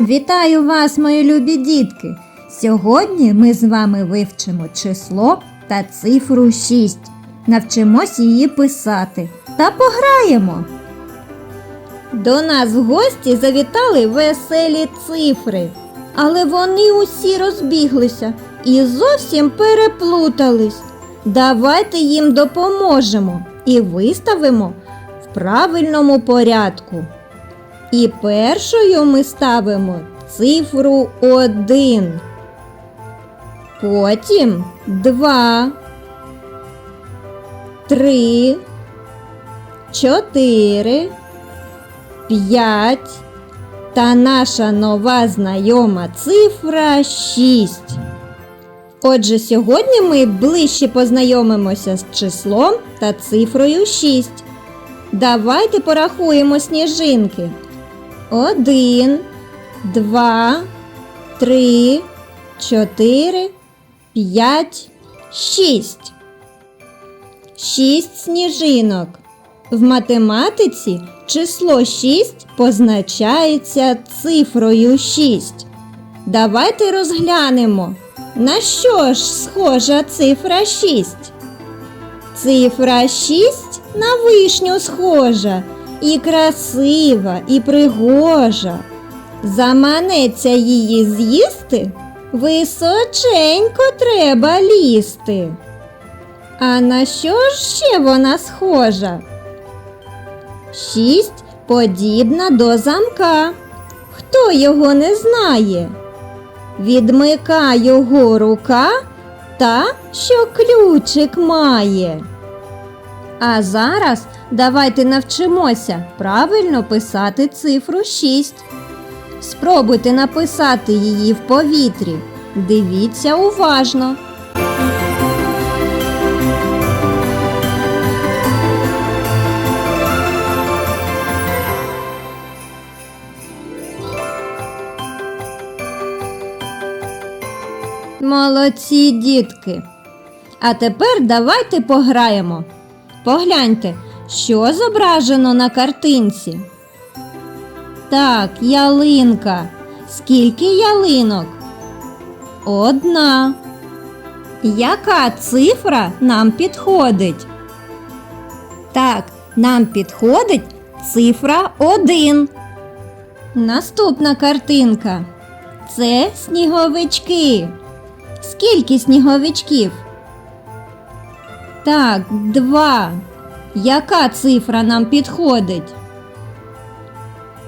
Вітаю вас, мої любі дітки! Сьогодні ми з вами вивчимо число та цифру 6. Навчимось її писати та пограємо. До нас в гості завітали веселі цифри, але вони усі розбіглися і зовсім переплутались. Давайте їм допоможемо і виставимо в правильному порядку. І першою ми ставимо цифру 1. Потім 2, 3, 4, 5 та наша нова знайома цифра 6. Отже, сьогодні ми ближче познайомимося з числом та цифрою 6. Давайте порахуємо сніжинки. Один, два, три, чотири, п'ять, шість. Шість сніжинок. В математиці число 6 позначається цифрою 6. Давайте розглянемо, на що ж схожа цифра 6. Цифра 6 на вишню схожа, і красива, і пригожа. Заманеться її з'їсти, височенько треба лізти. А на що ж ще вона схожа? Шість подібна до замка. Хто його не знає? Відмика його рука та, що ключик має. А зараз давайте навчимося правильно писати цифру 6. Спробуйте написати її в повітрі. Дивіться уважно. Молодці, дітки. А тепер давайте пограємо. Погляньте, що зображено на картинці. Так, ялинка. Скільки ялинок? Одна. Яка цифра нам підходить? Так, нам підходить цифра 1. Наступна картинка. Це сніговички. Скільки сніговичків? Так, два. Яка цифра нам підходить?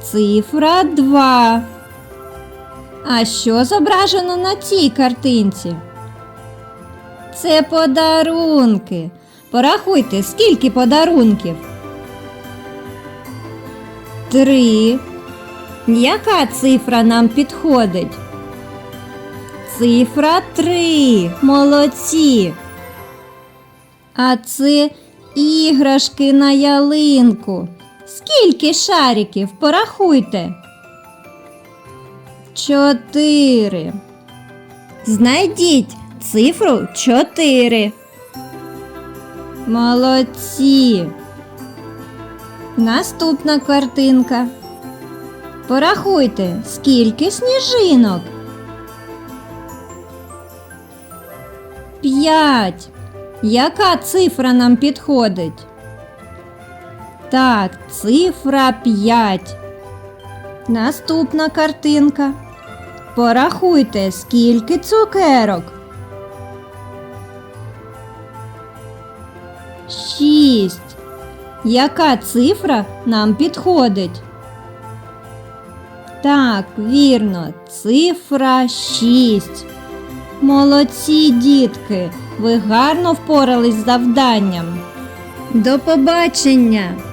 Цифра 2. А що зображено на цій картинці? Це подарунки. Порахуйте, скільки подарунків? Три. Яка цифра нам підходить? Цифра 3. Молодці. А це іграшки на ялинку. Скільки шариків? Порахуйте. Чотири. Знайдіть цифру 4. Молодці. Наступна картинка. Порахуйте, скільки сніжинок. П'ять. Яка цифра нам підходить? Так, цифра 5. Наступна картинка. Порахуйте, скільки цукерок. Шість. Яка цифра нам підходить? Так, вірно, цифра 6. Молодці, дітки! Ви гарно впорались з завданням. До побачення!